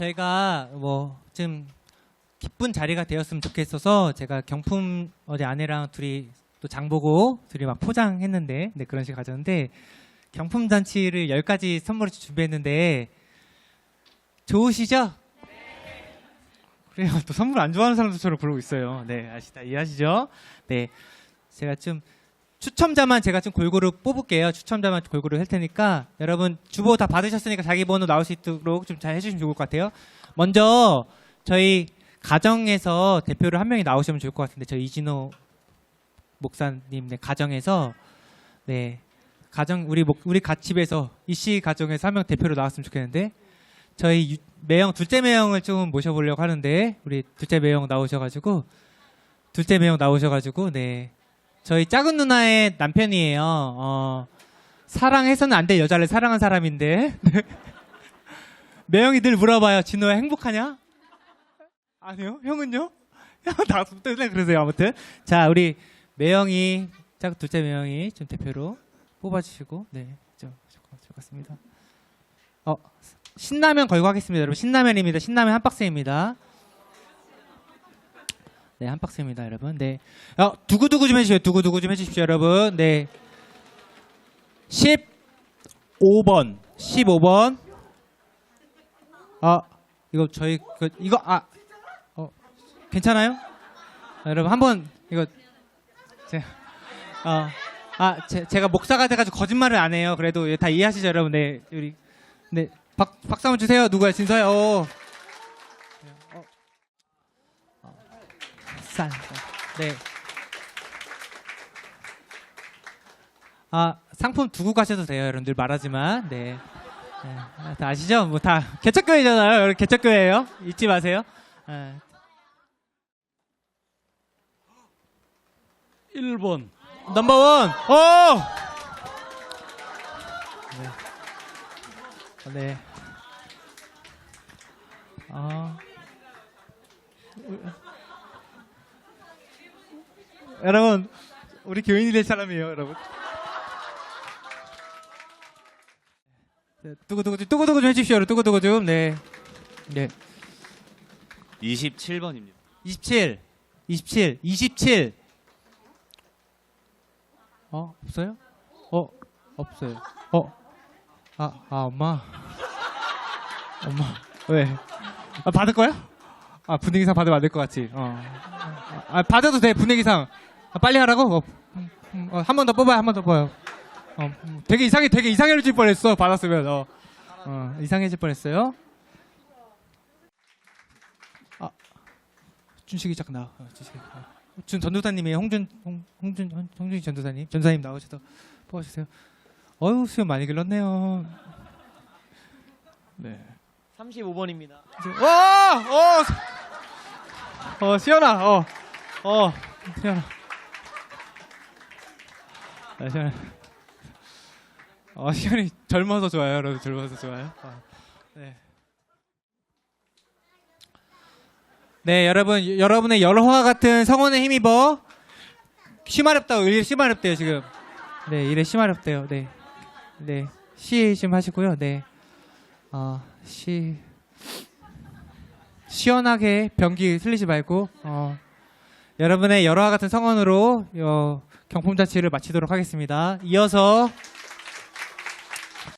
저희가 뭐좀 기쁜 자리가 되었으면 좋겠어서 제가 경품 어제 아내랑 둘이 또 장보고 둘이 막 포장했는데 네, 그런 식으로 가졌는데 경품 잔치를 10가지 선물을 준비했는데 좋으시죠? 그래요. 또 선물 안 좋아하는 저를 부르고 있어요. 네, 아시다. 이해하시죠? 네. 제가 좀 추첨자만 제가 좀 골고루 뽑을게요. 추첨자만 골고루 할 테니까 여러분 주보 다 받으셨으니까 자기 번호 나올 수 있도록 좀 잘 해주시면 좋을 것 같아요. 먼저 저희 가정에서 대표를 한 명이 나오시면 좋을 것 같은데 저희 이진호 목사님 네, 가정에서 네 가정 우리 목, 우리 가집에서 이씨 가정에서 한 명 대표로 나왔으면 좋겠는데 저희 유- 매형 둘째 매형을 좀 모셔보려고 하는데 우리 둘째 매형 나오셔가지고 둘째 매형 나오셔가지고 네 저희 작은 누나의 남편이에요. 어, 사랑해서는 안 될 여자를 사랑한 사람인데 네. 매형이 늘 물어봐요. 진호야 행복하냐? 아니요. 형은요? 형나 때문에 그러세요. 아무튼 자 우리 매형이 짝 둘째 매형이 좀 대표로 뽑아주시고 네, 좀 좋겠습니다. 어 신라면 걸고 하겠습니다, 여러분. 신라면입니다. 신라면 한 박스입니다. 네, 한 박스입니다, 여러분. 네. 어, 두구두구 좀 해주세요. 두구두구 좀 해주십시오, 여러분. 네. 15번. 15번. 아, 이거 저희, 그, 이거, 아, 어, 괜찮아요? 아, 여러분, 한번, 이거, 제가, 어, 아, 제, 제가 목사가 돼가지고 거짓말을 안 해요. 그래도 다 이해하시죠, 여러분. 네, 우리, 네, 박, 박수 한번 주세요. 누구야, 진서야? 어. 어. 쌀. 네. 아, 상품 두고 가셔도 돼요. 여러분들 말하지만. 네. 네. 아, 다 아시죠? 뭐 다 개척교회잖아요. 여러분 개척교회예요. 잊지 마세요. 네. 1번 넘버원. 오! 네. 네. 아. 여러분, 우리 교인이 될 사람이에요, 여러분. 네, 두구두구 좀, 두구두구 좀 해주십시오. 두구두구 좀. 네. 네. 27번입니다. 27, 27, 27. 어 없어요? 어 없어요. 어, 아, 아 엄마, 엄마 왜? 아, 받을 거야? 아 분위기상 받으면 안 될 것 같지. 어, 아 받아도 돼 분위기상. 아, 빨리 하라고? 어, 어, 한 번 더 뽑아요, 한 번 더 뽑아요. 어, 음, 되게 이상해, 되게 이상해질 뻔했어. 받았으면 어, 어 이상해질 뻔했어요. 준식이 잠깐 나와. 어, 준식이. 어. 준 전도사님이에요. 홍준 홍, 홍준 홍- 홍준희 전도사님. 전도사님 나오셔서 뽑아주세요. 어유 수염 많이 길렀네요. 네. 35번입니다. 이제- 와! 어! 어, 시연아. 어. 어. 시연아. 아, 시연아. 어, 시연이 젊어서 좋아요. 여러분 젊어서 좋아요. 어. 네. 네, 여러분 여러분의 열화 같은 성원에 힘입어 쉬마렵다. 이래 쉬마렵대요, 지금. 네, 이래 쉬마렵대요. 네. 네. 시좀 하시고요. 네. 어, 시 시원하게 변기 틀리지 말고 어, 여러분의 열화 같은 성원으로 어, 경품 자치를 마치도록 하겠습니다. 이어서